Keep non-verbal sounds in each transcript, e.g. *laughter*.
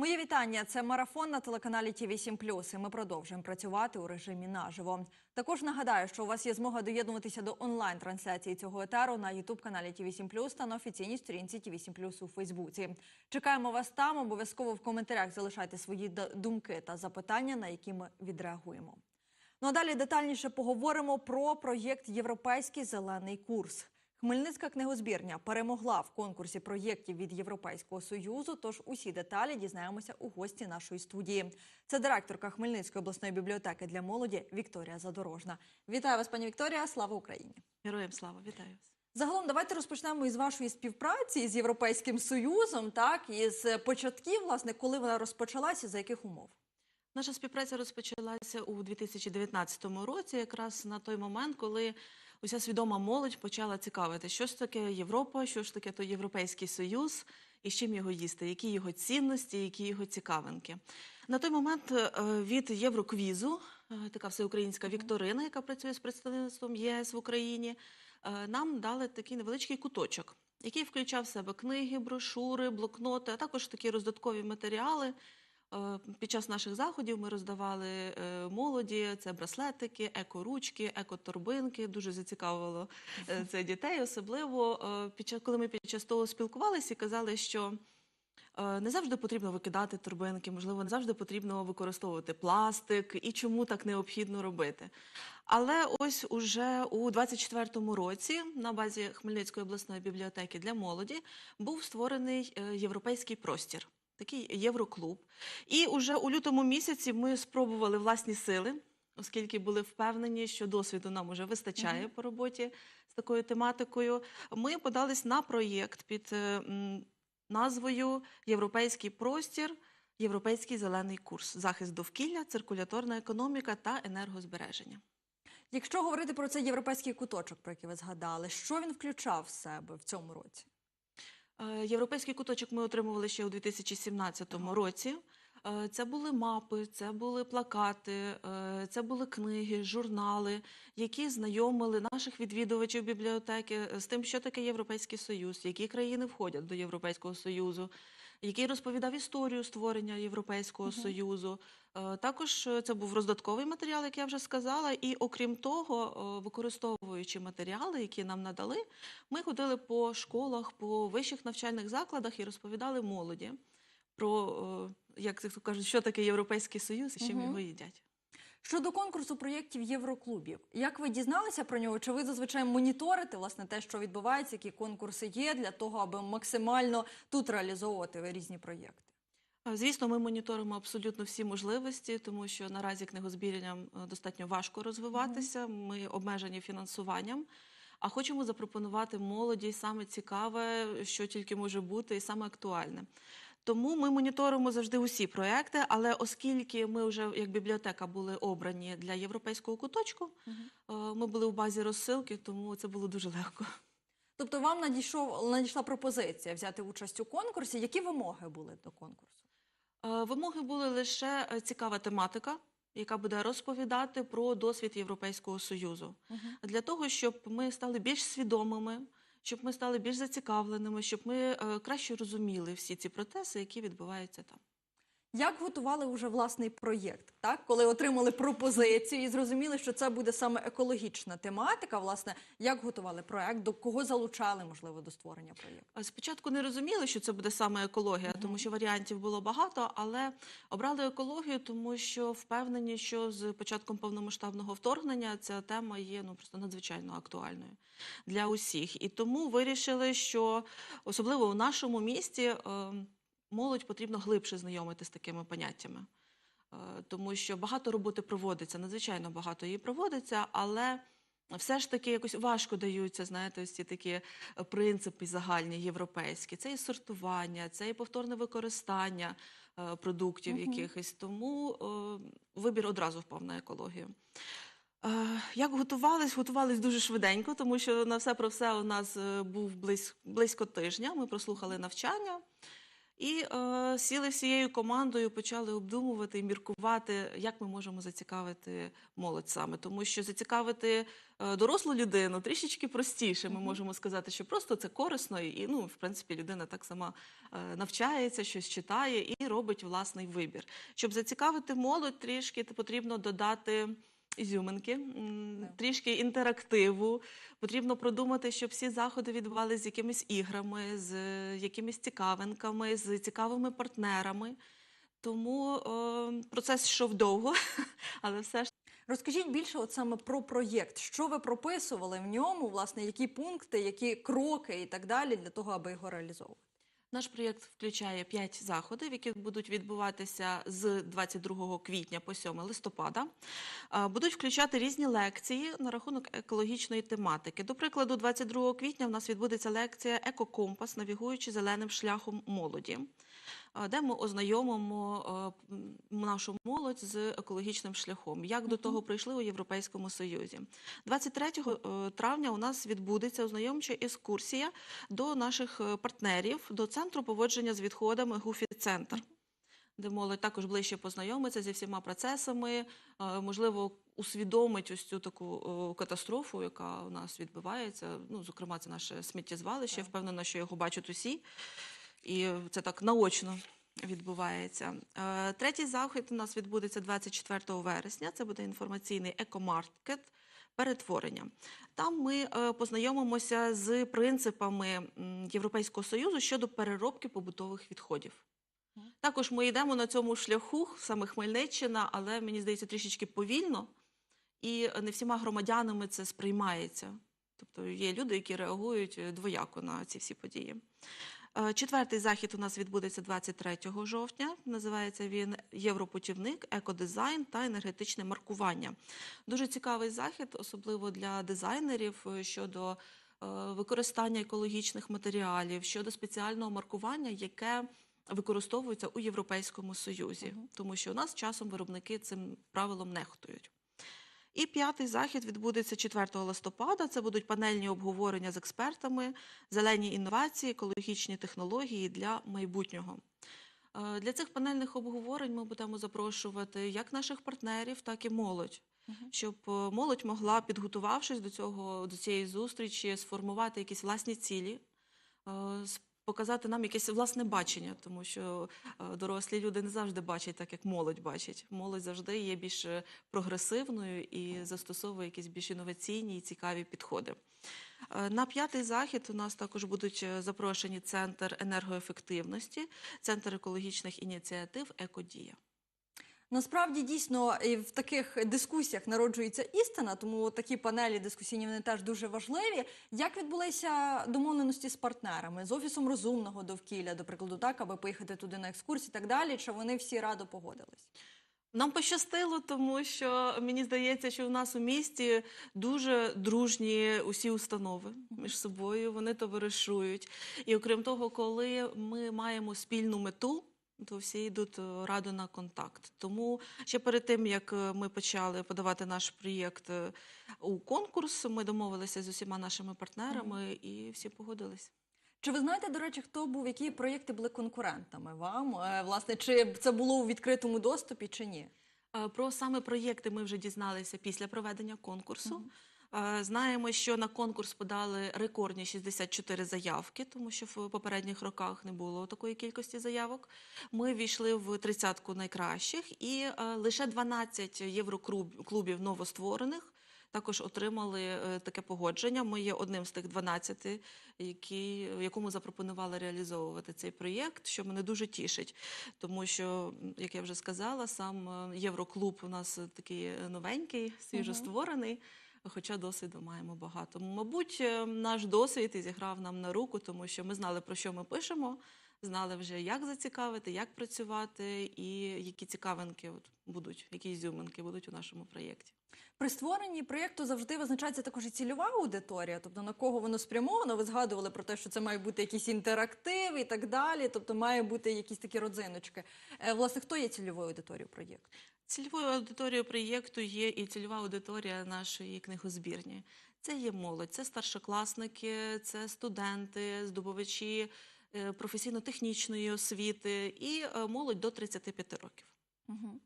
Мої вітання. Це марафон на телеканалі Ті 7 І Ми продовжуємо працювати у режимі наживо. Також нагадаю, що у вас є змога доєднуватися до онлайн-трансляції цього етеру на Ютуб каналі Ті 7 та на офіційній сторінці Ті 7 у Фейсбуці. Чекаємо вас там. Обов'язково в коментарях залишайте свої думки та запитання, на які ми відреагуємо. Ну а далі детальніше поговоримо про проєкт Європейський зелений курс. Хмельницька книгозбірня перемогла в конкурсі проєктів від Європейського союзу. Тож усі деталі дізнаємося у гості нашої студії. Це директорка Хмельницької обласної бібліотеки для молоді Вікторія Задорожна. Вітаю вас, пані Вікторія. Слава Україні! Героям слава, вітаю вас. Загалом, давайте розпочнемо із вашої співпраці з Європейським Союзом, так із початків, власне, коли вона розпочалася, за яких умов. Наша співпраця розпочалася у 2019 році, якраз на той момент, коли уся свідома молодь почала цікавити, що ж таке Європа, що ж таке той Європейський Союз і з чим його їсти, які його цінності, які його цікавинки. На той момент е, від Євроквізу, е, така всеукраїнська вікторина, яка працює з представництвом ЄС в Україні, е, нам дали такий невеличкий куточок, який включав в себе книги, брошури, блокноти, а також такі роздаткові матеріали. Е, Під час наших заходів ми роздавали е, молоді це браслетики, еко-ручки, еко-торбинки. Дуже зацікавило е, *laughs* це дітей. Особливо під час, коли ми під час того спілкувалися і казали, що не завжди потрібно викидати торбинки, можливо, не завжди потрібно використовувати пластик і чому так необхідно робити. Але ось уже у 24-му році на базі Хмельницької обласної бібліотеки для молоді був створений європейський простір такий євроклуб. І уже у лютому місяці ми спробували власні сили, оскільки були впевнені, що досвіду нам уже вистачає по роботі з такою тематикою. Ми подались на проєкт під е, назвою Європейський простір. Європейський зелений курс, захист довкілля, циркуляторна економіка та енергозбереження. Якщо говорити про цей європейський куточок, про який ви згадали, що він включав в себе в цьому році? Е, Європейський куточок ми отримували ще у 2017 році. Е, Це були мапи, це були плакати, е, це були книги, журнали, які знайомили наших відвідувачів бібліотеки з тим, що таке Європейський Союз, які країни входять до Європейського Союзу, який розповідав історію створення Європейського Союзу. Е, Також е, це був роздатковий матеріал, як я вже сказала. І окрім того, е, використовуючи матеріали, які нам надали, ми ходили по школах, по вищих навчальних закладах і розповідали молоді про, як кажуть, що таке Європейський Союз і чим Мгм. його їдять. Щодо конкурсу проєктів Євроклубів, як ви дізналися про нього? Чи ви зазвичай моніторите власне те, що відбувається, які конкурси є для того, аби максимально тут реалізовувати різні проєкти? Звісно, ми моніторимо абсолютно всі можливості, тому що наразі книгозбірням е, достатньо важко розвиватися. Ми обмежені фінансуванням. А хочемо запропонувати молоді саме цікаве, що тільки може бути, і саме актуальне. Тому ми моніторимо завжди усі проекти, але оскільки ми вже як бібліотека були обрані для європейського куточку, е, ми були в базі розсилки, тому це було дуже легко. Тобто вам надійшов надійшла пропозиція взяти участь у конкурсі. Які вимоги були до конкурсу? Е, Вимоги були лише е, цікава тематика, яка буде розповідати про досвід Європейського Союзу. Для того, щоб ми стали більш свідомими, щоб ми стали більш зацікавленими, щоб ми е, краще розуміли всі ці процеси, які відбуваються там. Як готували вже власний проєкт? Так, коли отримали пропозицію і зрозуміли, що це буде саме екологічна тематика, власне, як готували проєкт, до кого залучали, можливо, до створення проєкту? Спочатку не розуміли, що це буде саме екологія, тому що варіантів було багато, але обрали екологію, тому що впевнені, що з початком повномасштабного вторгнення ця тема є ну просто надзвичайно актуальною для усіх. І тому вирішили, що особливо у нашому місті е, молодь потрібно глибше знайомити з такими поняттями. Е, Тому що багато роботи проводиться, надзвичайно багато її проводиться, але все ж таки якось важко даються, знаєте, ось ці такі е, принципи загальні європейські. Це і сортування, це і повторне використання е, продуктів якихось. Тому вибір одразу впав на екологію. Як готувались? Готувались дуже швиденько, тому що на все про все у нас був близь, близько тижня. Ми прослухали навчання. І е, сіли всією командою, почали обдумувати і міркувати, як ми можемо зацікавити молодь саме. Тому що зацікавити е, дорослу людину трішечки простіше. Ми можемо сказати, що просто це корисно, і ну, в принципі, людина так сама е, навчається, щось читає і робить власний вибір. Щоб зацікавити молодь, трішки потрібно додати. Ізюминки, трішки інтерактиву. Потрібно продумати, щоб всі заходи відбувалися з якимись іграми, з е, якимись цікавинками, з цікавими партнерами. Тому е, процес йшов довго, *laughs* але все ж Розкажіть більше от саме про проєкт. Що ви прописували в ньому, власне, які пункти, які кроки і так далі для того, аби його реалізовувати? Наш проєкт включає 5 заходів, які будуть відбуватися з 22 квітня по 7 листопада. Будуть включати різні лекції на рахунок екологічної тематики. До прикладу, 22 квітня в нас відбудеться лекція Екокомпас, навігуючи зеленим шляхом молоді, де ми ознайомимо нашу молодь з екологічним шляхом, як до того прийшли у Європейському Союзі. 23 е, травня у нас відбудеться ознайомча екскурсія до наших е, партнерів, до центру поводження з відходами Гуфі Центр, де молодь також ближче познайомиться зі всіма процесами, е, можливо, усвідомить ось цю таку катастрофу, яка у нас відбувається. Ну, зокрема, це наше сміттєзвалище. Впевнена, що його бачать усі, і це так наочно. Відбувається Е, третій захід у нас відбудеться 24 вересня. Це буде інформаційний екомаркет перетворення. Там ми е, познайомимося з принципами Європейського союзу щодо переробки побутових відходів. Також ми йдемо на цьому шляху, саме Хмельниччина, але мені здається трішечки повільно, і не всіма громадянами це сприймається. Тобто є люди, які реагують е, двояко на ці всі події. Е, Четвертий захід у нас відбудеться 23 жовтня. Називається він Європутівник, екодизайн та енергетичне маркування. Дуже цікавий захід, особливо для дизайнерів е, щодо е, використання екологічних матеріалів, щодо спеціального маркування, яке використовується у Європейському Союзі, тому що у нас часом виробники цим правилом нехтують. І п'ятий захід відбудеться 4 листопада. Це будуть панельні обговорення з експертами, зелені інновації, екологічні технології для майбутнього. Е, Для цих панельних обговорень ми будемо запрошувати як наших партнерів, так і молодь, щоб е, молодь могла, підготувавшись до цього до цієї зустрічі, сформувати якісь власні цілі, е, показати нам якесь власне бачення, тому що е, дорослі люди не завжди бачать так, як молодь бачить. Молодь завжди є більш е, прогресивною і застосовує якісь більш інноваційні і цікаві підходи. Е, На п'ятий захід у нас також будуть запрошені центр енергоефективності, центр екологічних ініціатив Екодія. Насправді дійсно і в таких дискусіях народжується істина, тому такі панелі дискусійні вони теж дуже важливі. Як відбулися домовленості з партнерами, з офісом розумного довкілля, до прикладу, так аби поїхати туди на екскурсії і так далі? Чи вони всі радо погодились? Нам пощастило, тому що мені здається, що в нас у місті дуже дружні усі установи між собою. Вони товаришують. І окрім того, коли ми маємо спільну мету. То всі йдуть е, радо на контакт. Тому ще перед тим як е, ми почали подавати наш проєкт е, у конкурс, ми домовилися з усіма нашими партнерами і всі погодились. Чи ви знаєте, до речі, хто був, які проєкти були конкурентами вам? Власне, чи це було у відкритому доступі, чи ні? Про саме проєкти ми вже дізналися після проведення конкурсу. Е, Знаємо, що на конкурс подали рекордні 64 заявки, тому що в попередніх роках не було такої кількості заявок. Ми війшли в тридцятку найкращих, і е, лише 12 євроклубів новостворених також отримали е, таке погодження. Ми є одним з тих 12, які, якому запропонували реалізовувати цей проєкт, що мене дуже тішить, тому що, як я вже сказала, сам е, Євроклуб у нас е, такий е, новенький, свіжостворений. Хоча досвіду маємо багато. Мабуть, е, наш досвід і зіграв нам на руку, тому що ми знали, про що ми пишемо, знали вже, як зацікавити, як працювати, і які цікавинки от будуть, які ізюминки будуть у нашому проєкті. При створенні проєкту завжди визначається також і цільова аудиторія, тобто на кого воно спрямовано. Ви згадували про те, що це має бути якийсь інтерактив і так далі. Тобто має бути якісь такі родзиночки. Е, Власне, хто є цільовою аудиторією проєкту? Цільовою аудиторією проєкту є і цільова аудиторія нашої книгозбірні. Це є молодь, це старшокласники, це студенти, здобувачі е, професійно-технічної освіти і е, молодь до 35 років. Угу.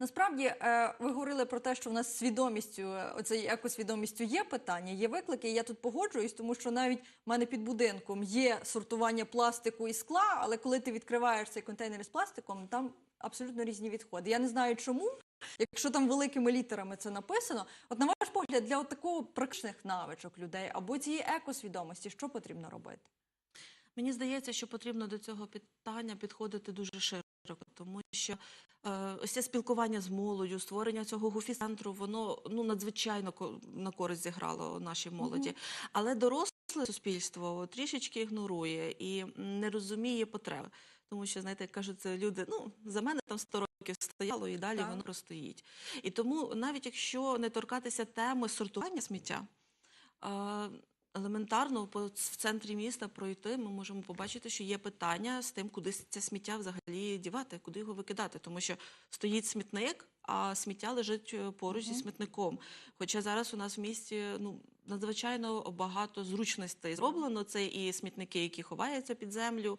Насправді, е, ви говорили про те, що в нас свідомістю, е, оцею екосвідомістю є питання, є виклики. Я тут погоджуюсь, тому що навіть в мене під будинком є сортування пластику і скла, але коли ти відкриваєш цей контейнер з пластиком, там абсолютно різні відходи. Я не знаю чому. Якщо там великими літерами це написано, от на ваш погляд, для такого практичних навичок людей або цієї екосвідомості, що потрібно робити? Мені здається, що потрібно до цього питання підходити дуже широко, тому що е, ось це спілкування з молоддю, створення цього гуфі-центру, воно ну надзвичайно на користь зіграло нашій молоді. Але доросле суспільство трішечки ігнорує і не розуміє потреби. Тому що, знаєте, як кажуть, це люди, ну за мене там 100 років стояло, і далі Так. воно простоїть. І тому, навіть якщо не торкатися теми сортування сміття, е, елементарно в центрі міста пройти, ми можемо побачити, що є питання з тим, куди це сміття взагалі дівати, куди його викидати, тому що стоїть смітник, а сміття лежить е, поруч зі смітником. Хоча зараз у нас в місті ну надзвичайно багато зручностей зроблено. Це і смітники, які ховаються під землю,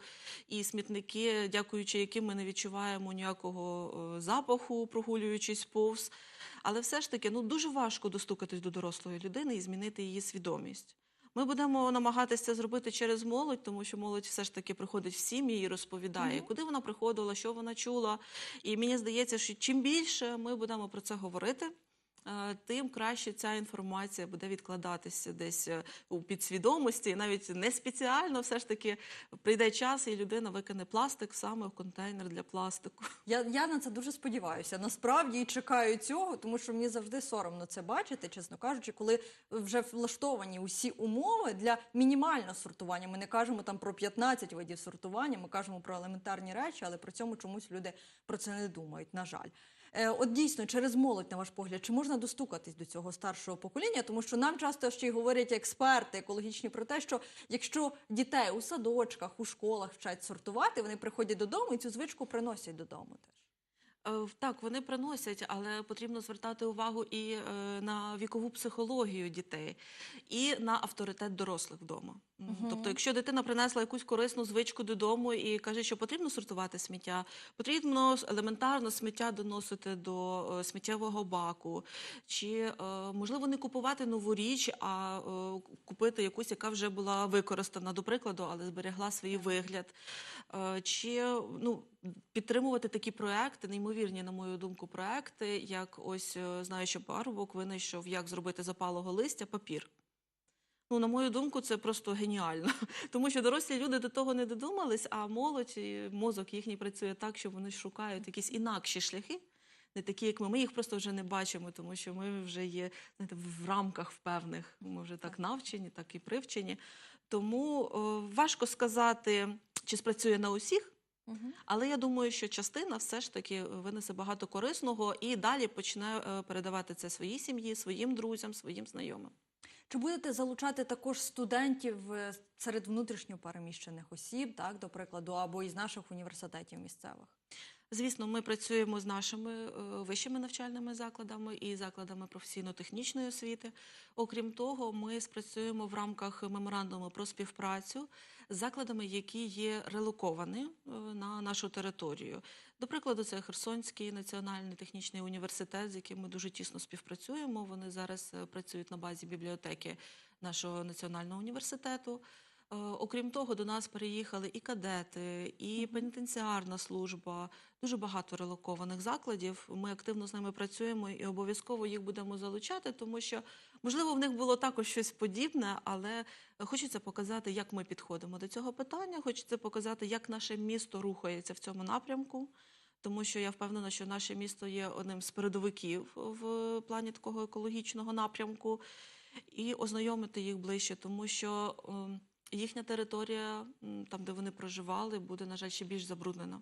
і смітники, дякуючи яким ми не відчуваємо ніякого е, запаху, прогулюючись повз. Але все ж таки ну дуже важко достукатись до дорослої людини і змінити її свідомість. Ми будемо намагатися це зробити через молодь, тому що молодь все ж таки приходить в сім'ї і розповідає, Мгм. куди вона приходила, що вона чула. І мені здається, що чим більше ми будемо про це говорити, тим краще ця інформація буде відкладатися десь е, у підсвідомості, і навіть не спеціально, все ж таки прийде час, і людина викине пластик саме в контейнер для пластику. Я, я на це дуже сподіваюся. Насправді і чекаю цього, тому що мені завжди соромно це бачити, чесно кажучи, коли вже влаштовані усі умови для мінімального сортування. Ми не кажемо там про 15 видів сортування, ми кажемо про елементарні речі, але при цьому чомусь люди про це не думають. На жаль. Е, От дійсно, через молодь, на ваш погляд, чи можна достукатись до цього старшого покоління? Тому що нам часто ще й говорять експерти екологічні про те, що якщо дітей у садочках, у школах вчать сортувати, вони приходять додому і цю звичку приносять додому теж. Е, Так, вони приносять, але потрібно звертати увагу і е, на вікову психологію дітей, і на авторитет дорослих вдома. Мгм. Тобто, якщо дитина принесла якусь корисну звичку додому і каже, що потрібно сортувати сміття, потрібно елементарно сміття доносити до е, сміттєвого баку, чи е, можливо не купувати нову річ, а е, купити якусь, яка вже була використана, до прикладу, але зберегла свій вигляд. Е, Чи ну, підтримувати такі проекти, неймовірні, на мою думку, проекти, як ось е, знаю, що парубок винайшов, як зробити з опалого листя папір. Ну, на мою думку, це просто геніально. *laughs* Тому що дорослі люди до того не додумались, а молодь, і мозок їхній працює так, що вони шукають якісь інакші шляхи, не такі, як ми. Ми їх просто вже не бачимо, тому що ми вже є знаєте, в рамках певних. Ми вже так навчені, так і привчені. Тому е, важко сказати, чи спрацює на усіх. Але я думаю, що частина все ж таки винесе багато корисного і далі почне е, передавати це своїй сім'ї, своїм друзям, своїм знайомим. Чи будете залучати також студентів е, серед внутрішньо переміщених осіб, так, до прикладу, або із наших університетів місцевих? Звісно, ми працюємо з нашими е, вищими навчальними закладами і закладами професійно-технічної освіти. Окрім того, ми спрацюємо в рамках меморандуму про співпрацю з закладами, які є релоковані е, на нашу територію. До прикладу, це Херсонський національний технічний університет, з яким ми дуже тісно співпрацюємо. Вони зараз е, працюють на базі бібліотеки нашого національного університету. Е, Окрім того, до нас переїхали і кадети, і пенітенціарна служба, дуже багато релокованих закладів. Ми активно з ними працюємо і обов'язково їх будемо залучати, тому що можливо в них було також щось подібне, але хочеться показати, як ми підходимо до цього питання. Хочеться показати, як наше місто рухається в цьому напрямку. Тому що я впевнена, що наше місто є одним з передовиків в плані такого екологічного напрямку, і ознайомити їх ближче, тому що ем, їхня територія, там де вони проживали, буде, на жаль, ще більш забруднена.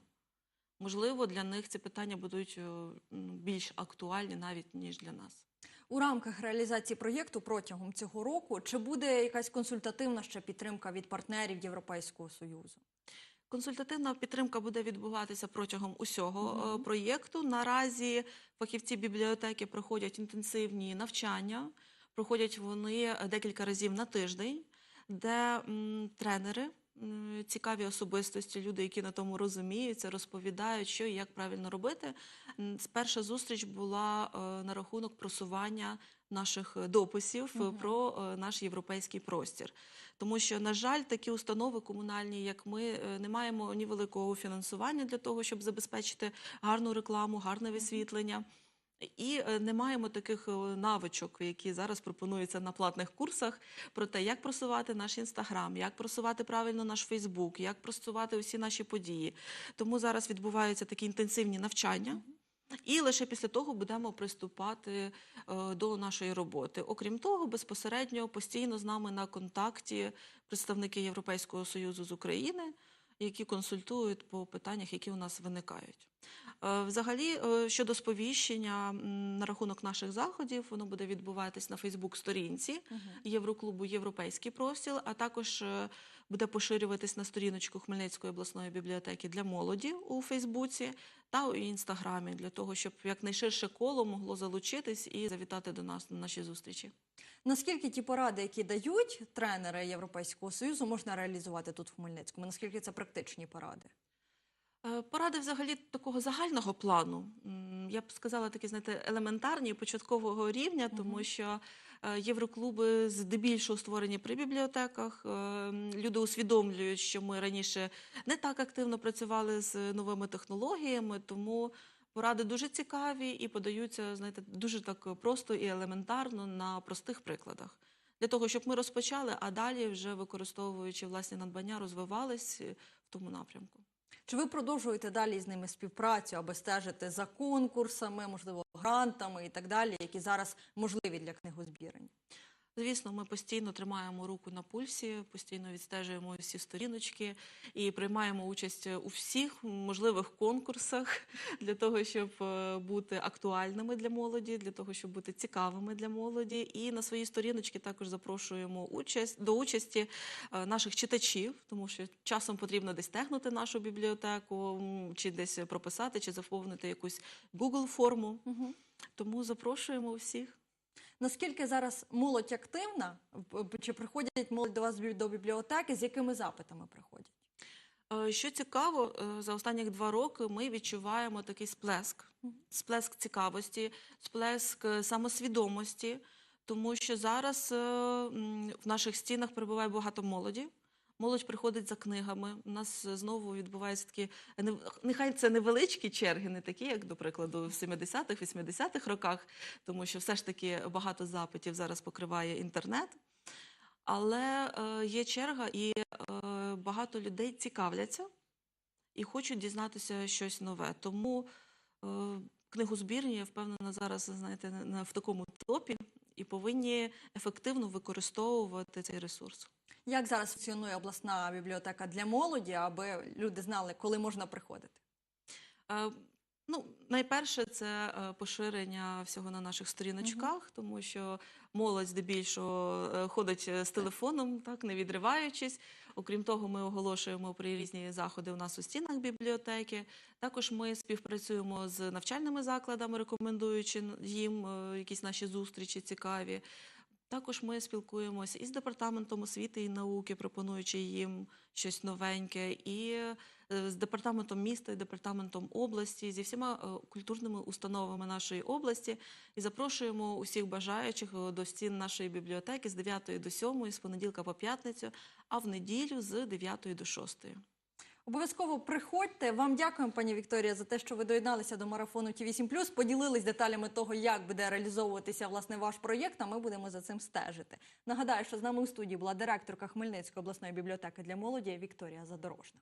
Можливо, для них ці питання будуть е, більш актуальні навіть ніж для нас. У рамках реалізації проєкту протягом цього року чи буде якась консультативна ще підтримка від партнерів Європейського союзу? Консультативна підтримка буде відбуватися протягом усього е, Мгм. проєкту. Наразі фахівці бібліотеки проходять інтенсивні навчання. Проходять вони е, декілька разів на тиждень, де м, тренери цікаві особистості, люди, які на тому розуміються, розповідають, що і як правильно робити. Перша зустріч була е, на рахунок просування наших е, дописів Мгм. про наш європейський простір. Тому що, на жаль, такі установи комунальні, як ми, не маємо ні великого фінансування для того, щоб забезпечити гарну рекламу, гарне висвітлення. І е, не маємо таких е, навичок, які зараз пропонуються на платних курсах, про те, як просувати наш інстаграм, як просувати правильно наш Фейсбук, як просувати усі наші події. Тому зараз відбуваються такі інтенсивні навчання. І лише після того будемо приступати е, до нашої роботи. Окрім того, безпосередньо постійно з нами на контакті представники Європейського союзу з України, які консультують по питаннях, які у нас виникають. Е, Взагалі, е, щодо сповіщення на рахунок наших заходів, воно буде відбуватись на Фейсбук-сторінці Євроклубу Європейський простіл, а також е, буде поширюватись на сторіночку Хмельницької обласної бібліотеки для молоді у Фейсбуці та у інстаграмі, для того, щоб якнайширше коло могло залучитись і завітати до нас на наші зустрічі. Наскільки ті поради, які дають тренери Європейського союзу, можна реалізувати тут в Хмельницькому? Наскільки це практичні поради? Е, Поради взагалі такого загального плану. Я б сказала, такі, знаєте, елементарні початкового рівня, тому що е, євроклуби здебільшого створені при бібліотеках. Е, Люди усвідомлюють, що ми раніше не так активно працювали з новими технологіями, тому поради дуже цікаві і подаються, знаєте, дуже так просто і елементарно на простих прикладах. Для того, щоб ми розпочали, а далі, вже використовуючи власні надбання, розвивались е, в тому напрямку. Чи ви продовжуєте далі з ними співпрацю, аби стежити за конкурсами, можливо, грантами і так далі, які зараз можливі для книгозбірень? Звісно, ми постійно тримаємо руку на пульсі, постійно відстежуємо всі сторіночки і приймаємо участь у всіх можливих конкурсах *laughs* для того, щоб е, бути актуальними для молоді, для того, щоб бути цікавими для молоді. І на свої сторіночки також запрошуємо участь до участі е, наших читачів, тому що часом потрібно десь тегнути нашу бібліотеку, чи десь прописати, чи заповнити якусь Google форму. Угу. Тому запрошуємо всіх. Наскільки зараз молодь активна? Чи приходять молодь до вас до бібліотеки? З якими запитами приходять? Е, Що цікаво, е, за останні два роки ми відчуваємо такий сплеск, сплеск цікавості, сплеск е, самосвідомості, тому що зараз в наших стінах перебуває багато молоді. Молодь приходить за книгами. У нас знову відбуваються такі нехай це невеличкі черги, не такі, як, до прикладу, в 70-х, 80-х роках, тому що все ж таки багато запитів зараз покриває інтернет. Але е, є черга, і е, багато людей цікавляться і хочуть дізнатися щось нове. Тому е, книгозбірні, я впевнена, зараз знаєте, на, на- в такому топі і повинні ефективно використовувати цей ресурс. Як зараз функціонує обласна бібліотека для молоді, аби люди знали, коли можна приходити? Е, Ну, найперше, це е, поширення всього на наших сторіночках, тому що молодь здебільшого е, ходить з телефоном, так не відриваючись. Окрім того, ми оголошуємо про різні заходи у нас у стінах бібліотеки. Також ми співпрацюємо з навчальними закладами, рекомендуючи їм якісь наші зустрічі цікаві. Також ми спілкуємося із департаментом освіти і науки, пропонуючи їм щось новеньке, і е, з департаментом міста і департаментом області, зі всіма е, культурними установами нашої області. І запрошуємо усіх бажаючих е, до стін нашої бібліотеки з 9 до 7, з понеділка по п'ятницю, а в неділю з 9 до 6. Обов'язково приходьте. Вам дякуємо, пані Вікторія, за те, що ви доєдналися до марафону Ті 8 поділились деталями того, як буде реалізовуватися власне ваш проєкт. А ми будемо за цим стежити. Нагадаю, що з нами у студії була директорка Хмельницької обласної бібліотеки для молоді Вікторія Задорожна.